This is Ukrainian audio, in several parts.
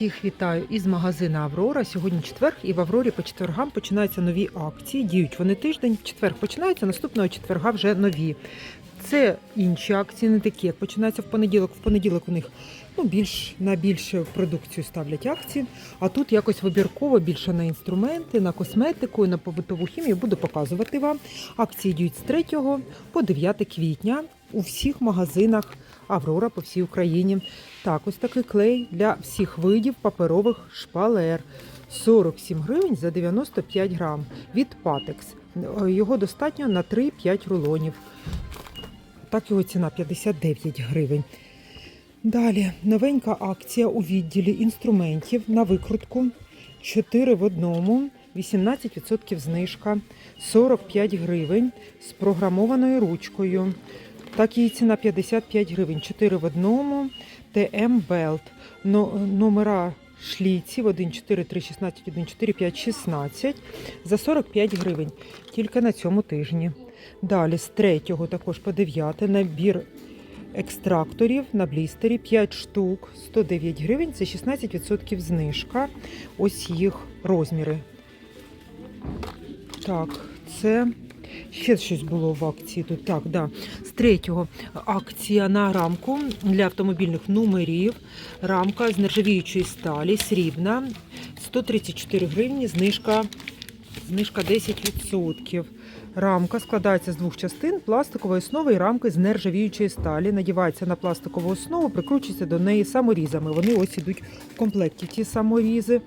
Всіх вітаю із магазину Аврора. Сьогодні четверг, і в Аврорі по четвергам починаються нові акції. Діють вони тиждень. В четверг починаються, наступного четверга вже нові. Це інші акції, не такі, як починаються в понеділок. В понеділок у них ну, більш на більше продукцію ставлять акції. А тут якось вибірково більше на інструменти, на косметику на побутову хімію. Буду показувати вам. Акції діють з 3 по 9 квітня у всіх магазинах Аврора по всій Україні. Так, ось такий клей для всіх видів паперових шпалер. 47 гривень за 95 грам від Патекс. Його достатньо на 3-5 рулонів. Так його ціна 59 гривень. Далі новенька акція у відділі інструментів на викрутку. 4 в одному, 18% знижка, 45 гривень з програмованою ручкою. Так її ціна 55 гривень, 4 в одному, ТМ Белт. Но- Номера шліців 1, 4, 3, 16, 1, 4, 5, 16 за 45 гривень. Тільки на цьому тижні. Далі з 3 також по 9 набір екстракторів на блістері 5 штук, 109 гривень, це 16% знижка. Ось їх розміри. Так, це ще щось було в акції тут. Так, да. З третього акція на рамку для автомобільних номерів. Рамка з нержавіючої сталі, срібна, 134 гривні, знижка, знижка 10%. Рамка складається з двох частин пластикової основи і рамки з нержавіючої сталі. Надівається на пластикову основу, прикручується до неї саморізами. Вони ось ідуть в комплекті. Ті саморізи.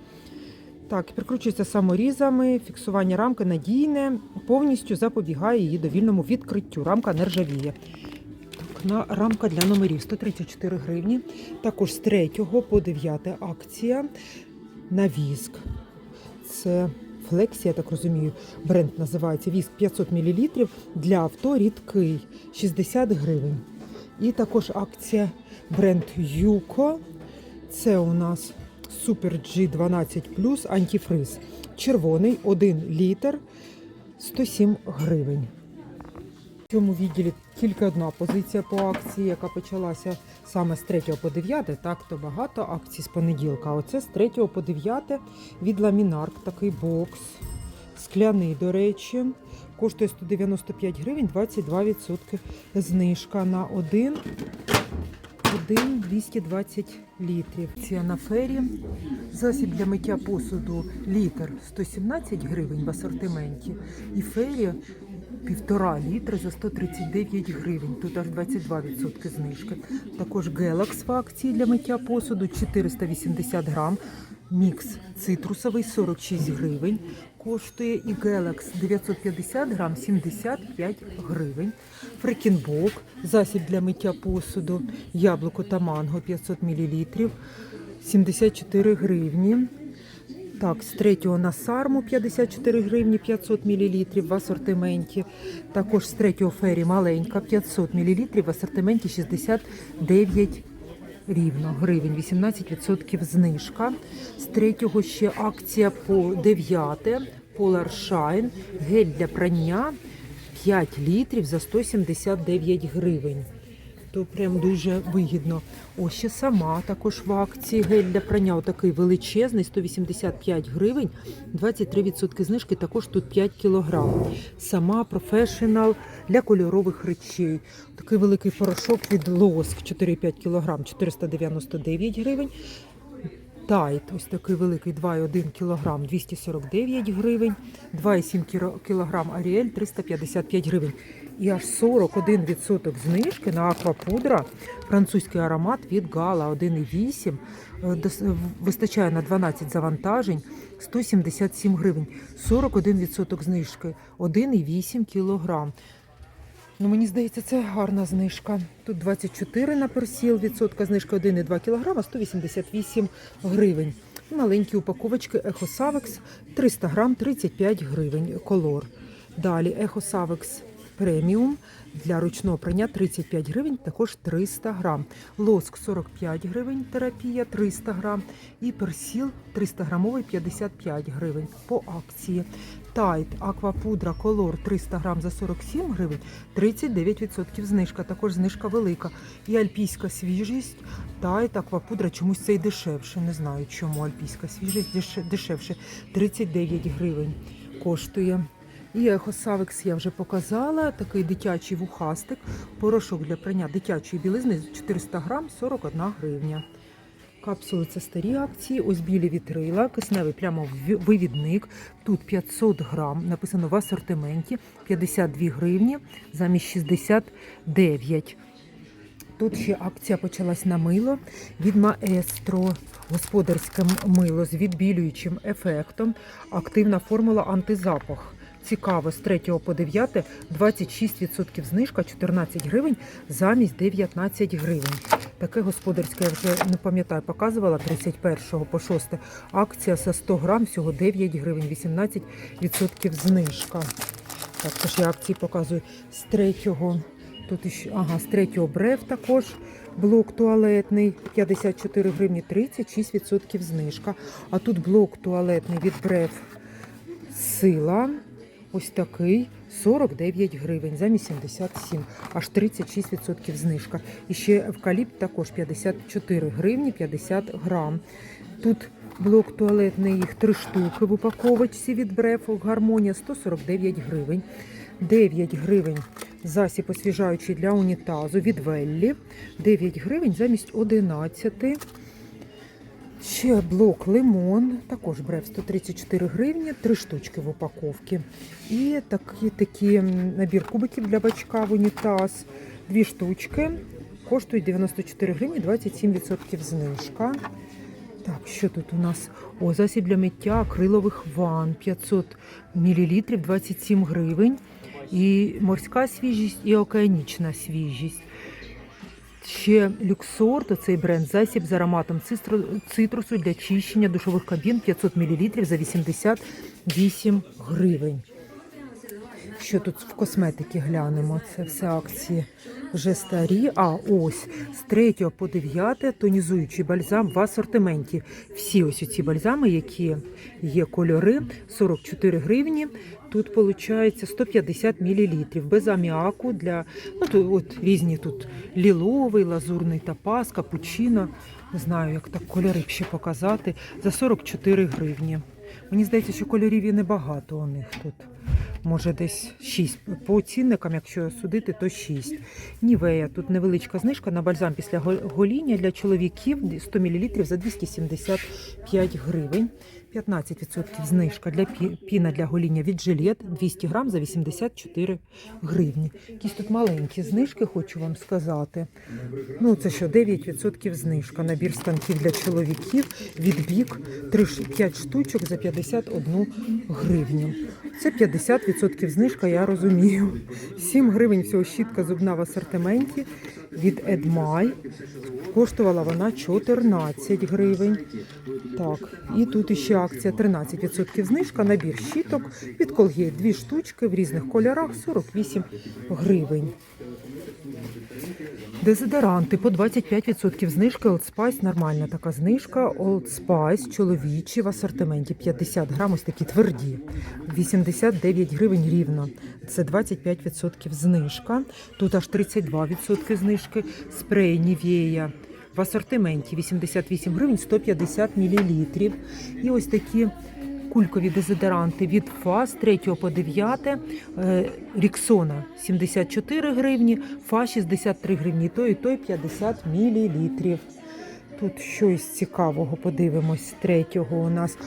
Так, прикручується саморізами, фіксування рамки надійне, повністю запобігає її довільному відкриттю. Рамка не ржавіє. Так, на рамка для номерів 134 гривні. Також з 3 по 9 акція на віск. Це Флексі, я так розумію, бренд називається віск 500 мл для авто рідкий 60 гривень. І також акція бренд Юко. Це у нас Super G12 антифриз. Червоний 1 літр 107 гривень. В цьому відділі тільки одна позиція по акції, яка почалася саме з 3 по 9, так то багато акцій з понеділка. Оце з 3 по 9 від Ламінарк такий бокс. Скляний, до речі, коштує 195 гривень, 22% знижка на 1 1 220 літрів. Ціна на фері. Засіб для миття посуду літр 117 гривень в асортименті. І фері півтора літра за 139 гривень. Тут аж 22% знижки. Також гелакс в акції для миття посуду 480 грам. Мікс цитрусовий 46 гривень. Коштує і Galax 950 грам 75 гривень. Фрекінбок, засіб для миття посуду, яблуко та манго 500 мл 74 гривні. Так, з третього на сарму 54 гривні 500 мл в асортименті. Також з третього фері маленька 500 мл в асортименті 69 рівно гривень, 18% знижка. З третього ще акція по 9 Polar Shine, гель для прання 5 літрів за 179 гривень. То прям дуже вигідно. Ось ще сама також в акції гель для прання. Отакий величезний, 185 гривень, 23% знижки, також тут 5 кілограм. Сама професіонал для кольорових речей. Такий великий порошок від лоск 4,5 кілограм, 499 гривень. Тайт, ось такий великий 2,1 кг 249 гривень, 2,7 кг Аріель 355 гривень. І аж 41% знижки на аквапудра, французький аромат від Гала 1,8. е, Вистачає на 12 завантажень, 177 гривень. 41% знижки, 1,8 кг. Ну, мені здається, це гарна знижка. Тут 24 на персіл, відсотка знижка 1,2 кг, 188 гривень. Маленькі упаковочки Ехосавекс 300 грам, 35 гривень колор. Далі Ехосавекс преміум для ручного прання 35 гривень, також 300 грам. Лоск 45 гривень, терапія 300 грам. І персіл 300 грамовий 55 гривень по акції. Тайт аквапудра колор 300 грам за 47 гривень, 39% знижка. Також знижка велика. І альпійська свіжість. Тайт аквапудра чомусь це й дешевше. Не знаю, чому альпійська свіжість дешевше. 39 гривень коштує. І ехосавекс я вже показала. Такий дитячий вухастик. Порошок для прання дитячої білизни 400 грам 41 гривня. Капсули це старі акції. Ось білі вітрила, кисневий плямовивідник. Тут 500 грам. Написано в асортименті 52 гривні замість 69. Тут ще акція почалась на мило від Маестро. Господарське мило з відбілюючим ефектом. Активна формула антизапах. Цікаво, з 3 по 9 26% знижка, 14 гривень замість 19 гривень. Таке господарське, я вже не пам'ятаю, показувала 31 по 6. Акція за 100 грам, всього 9 гривень, 18% знижка. Так, тож я акції показую з 3 Тут іще, ага, з 3 брев також блок туалетний 54 гривні 36% знижка. А тут блок туалетний від брев сила. Ось такий 49 гривень замість 77, аж 36% знижка. І ще евкаліпт також 54 гривні 50 грам. Тут блок туалетний, їх три штуки в упаковочці від брефу. Гармонія 149 гривень. 9 гривень засіб освіжаючий для унітазу від Веллі. 9 гривень замість 11. Ще блок лимон, також брев 134 гривні, три штучки в упаковці. І такий, м, набір кубиків для бачка в унітаз. Дві штучки. Коштують 94 гривні, 27% знижка. Так, що тут у нас? О, засіб для миття акрилових ванн 500 мл, 27 гривень. І морська свіжість, і океанічна свіжість. Ще люксор, то цей бренд засіб з ароматом цитрусу для чищення душових кабін 500 мл за 88 гривень. Що тут в косметики глянемо? Це все акції вже старі. А ось з 3 по 9 тонізуючий бальзам в асортименті. Всі ось ці бальзами, які є кольори, 44 гривні. Тут виходить 150 мл без аміаку для ну тут от різні тут ліловий, лазурний топаз, капучино. Не знаю, як так кольори ще показати. За 44 гривні. Мені здається, що кольорів і небагато у них тут. Може, десь 6. По цінникам, якщо судити, то 6. Нівея. Тут невеличка знижка на бальзам після гоління для чоловіків 100 мл за 275 гривень. 15% знижка для піна для гоління від жилет 200 грам за 84 гривні. Якісь тут маленькі знижки, хочу вам сказати. Ну, це що, 9% знижка. Набір станків для чоловіків від бік 5 штучок за 51 гривню. Це 50% знижка, я розумію. 7 гривень всього щітка зубна в асортименті від Едмай. Коштувала вона 14 гривень. Так, і тут іще акція 13% знижка, набір щіток від Colgate. Дві штучки в різних кольорах 48 гривень. Дезодоранти по 25% знижки Old Spice, нормальна така знижка. Old Spice чоловічі в асортименті 50 грам, ось такі тверді. 89 гривень рівно. Це 25% знижка. Тут аж 32% знижки. Спрей Нівея в асортименті 88 гривень 150 мл. І ось такі кулькові дезодоранти від ФА з 3 по 9. Е, Ріксона 74 гривні, ФА 63 гривні, той і той 50 мл. Тут щось цікавого подивимось. Третього у нас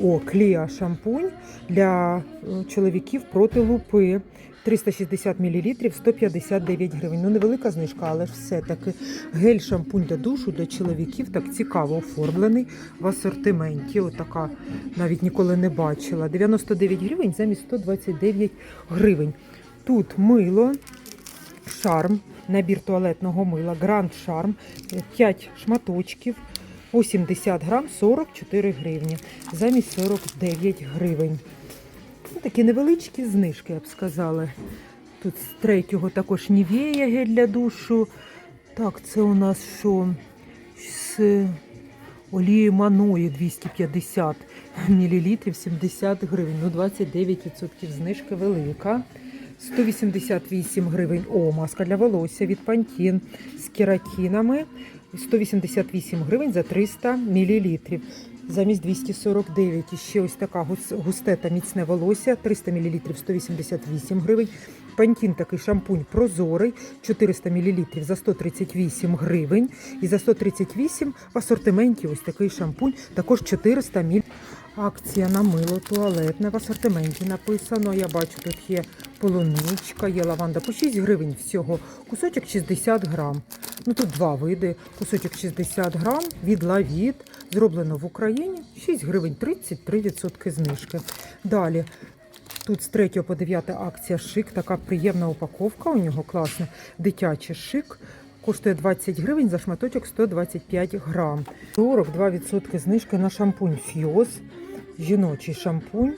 о, кліа шампунь для е, чоловіків проти лупи. 360 мл 159 гривень. Ну, невелика знижка, але ж все-таки гель шампунь для душу для чоловіків так цікаво оформлений в асортименті. Отака навіть ніколи не бачила. 99 гривень замість 129 гривень. Тут мило, шарм, набір туалетного мила, гранд шарм, 5 шматочків. 80 грам 44 гривні, замість 49 гривень. Такі невеличкі знижки, я б сказала. Тут з третього також Нівея гель для душу. Так, це у нас що? З олією маної 250 мл, 70 гривень. Ну, 29% знижка велика. 188 гривень. О, маска для волосся від Pantene з кератинами. 188 гривень за 300 мл. Замість 249. І ще ось така густе та міцне волосся. 300 мл 188 гривень. Пантін такий шампунь прозорий 400 мл за 138 гривень. І за 138 в асортименті ось такий шампунь, також 400 мл. Акція на мило туалетне в асортименті написано. Я бачу, тут є полуничка, є лаванда по 6 гривень всього. Кусочок 60 грам. Ну тут два види. Кусочок 60 грам від лавіт. Зроблено в Україні 6 гривень 33% знижки. Далі Тут з 3 по 9 акція шик, така приємна упаковка. У нього класна дитячий шик. Коштує 20 гривень за шматочок 125 грам. 42% знижки на шампунь Фьоз. Жіночий шампунь.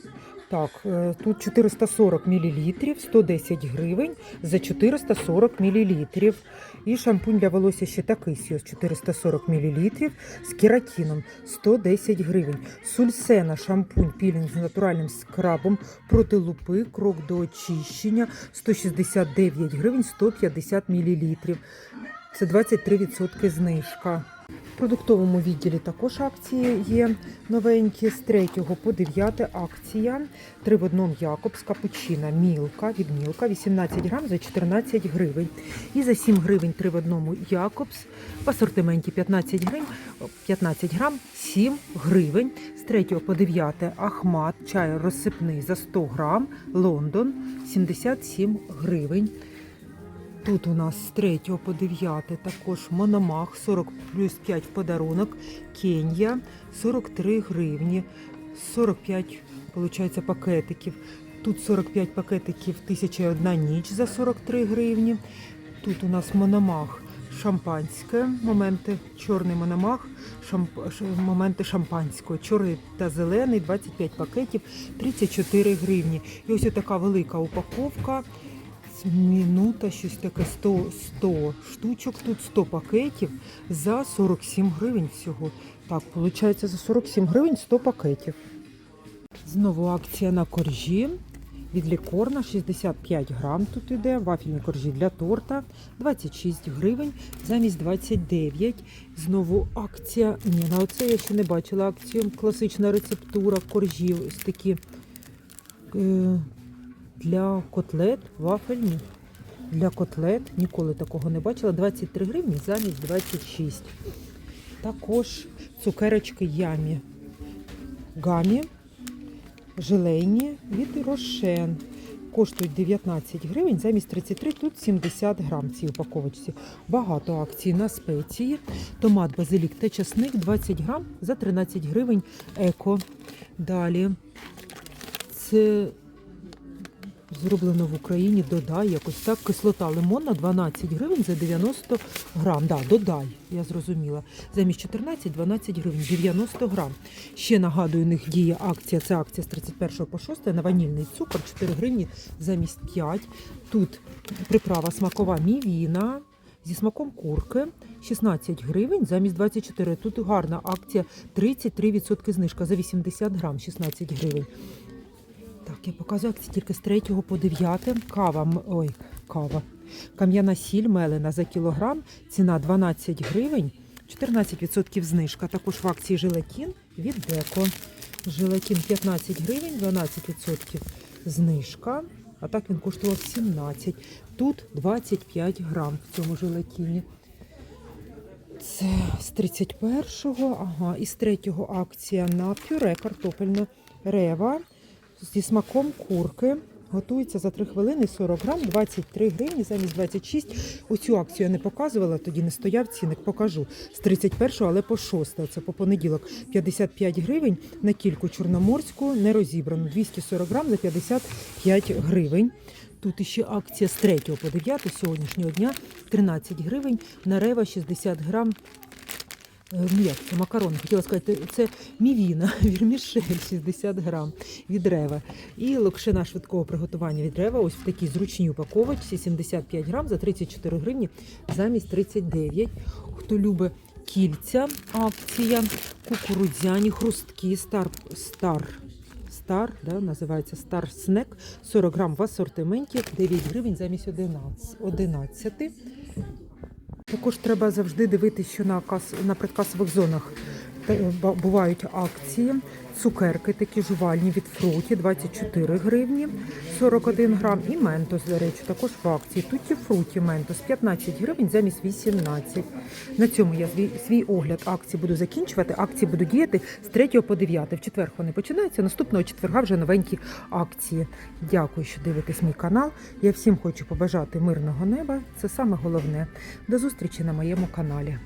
Так, е, тут 440 мл, 110 гривень за 440 мл. І шампунь для волосся ще такий Сіос 440 мл з кератином 110 гривень. Сульсена шампунь пілінг з натуральним скрабом проти лупи, крок до очищення 169 гривень 150 мл. Це 23% знижка. Продуктовому відділі також акції є новенькі. З 3 по 9 акція. 3 в одному Якобс, капучина, мілка від мілка, 18 грам за 14 гривень. І за 7 гривень 3 в одному Якобс. В асортименті 15 гривень, 15 грам, 7 гривень. З 3 по 9 Ахмат, чай розсипний за 100 грам, Лондон, 77 гривень. Тут у нас з 3 по 9 також Мономах 40 плюс 5 в подарунок. Кенія 43 гривні. 45 виходить, пакетиків. Тут 45 пакетиків 1001 ніч за 43 гривні. Тут у нас Мономах шампанське, моменти чорний мономах, шамп... моменти шампанського, чорний та зелений, 25 пакетів, 34 гривні. І ось така велика упаковка. Минута, щось таке 100, 100 штучок, тут 100 пакетів за 47 гривень всього. Так, виходить, за 47 гривень 100 пакетів. Знову акція на коржі. Від лікорна 65 грам тут іде, вафельні коржі для торта 26 гривень замість 29. Знову акція. Ні, на оце я ще не бачила акцію. Класична рецептура коржів. Ось такі е, для котлет вафельні. Для котлет ніколи такого не бачила. 23 гривні замість 26. Також цукерочки ямі. Гамі желейні від Рошен. Коштують 19 гривень, замість 33, тут 70 грам цій упаковочці. Багато акцій на спеції. Томат, базилік та часник 20 грам за 13 гривень еко. Далі це зроблено в Україні, додай якось так. Кислота лимонна 12 гривень за 90 грам. Да, додай, я зрозуміла. Замість 14 12 гривень, 90 грам. Ще нагадую, у них діє акція. Це акція з 31 по 6 на ванільний цукор 4 гривні замість 5. Тут приправа смакова мівіна. Зі смаком курки 16 гривень замість 24. Тут гарна акція 33% знижка за 80 грам 16 гривень. Так, я показую акції тільки з 3 по 9. Кава, ой, кава. Кам'яна сіль мелена за кілограм. Ціна 12 гривень, 14% знижка. Також в акції желатин від Деко. Желатин 15 гривень, 12% знижка. А так він коштував 17. Тут 25 грам в цьому желатині. Це з 31-го, ага, і з 3-го акція на пюре картопельне рева зі смаком курки. Готується за 3 хвилини 40 грам, 23 гривні замість 26. Оцю акцію я не показувала, тоді не стояв цінник, покажу. З 31-го, але по 6, це по понеділок. 55 гривень на кільку чорноморську, не розібрану. 240 грам за 55 гривень. Тут іще акція з 3 по 9 сьогоднішнього дня 13 гривень. На рева 60 грам Ну це макарони? Хотіла сказати, це мівіна, вірмішель 60 грам від рева. І локшина швидкого приготування від рева. Ось в такій зручній упаковочці 75 грам за 34 гривні замість 39. Хто любить кільця, акція, кукурудзяні, хрусткі, стар, стар, стар, да, називається Стар Снек, 40 грам в асортименті, 9 гривень замість 11. 11. Також треба завжди дивитися, що на, кас... на предкасових зонах бувають акції. Цукерки такі жувальні від фруті 24 гривні 41 грам. І ментос, до речі, також в акції. Тут і фруті ментос 15 гривень замість 18. На цьому я свій, огляд акцій буду закінчувати. Акції будуть діяти з 3 по 9. В четвер вони починаються. Наступного четверга вже новенькі акції. Дякую, що дивитесь мій канал. Я всім хочу побажати мирного неба. Це саме головне. До зустрічі на моєму каналі.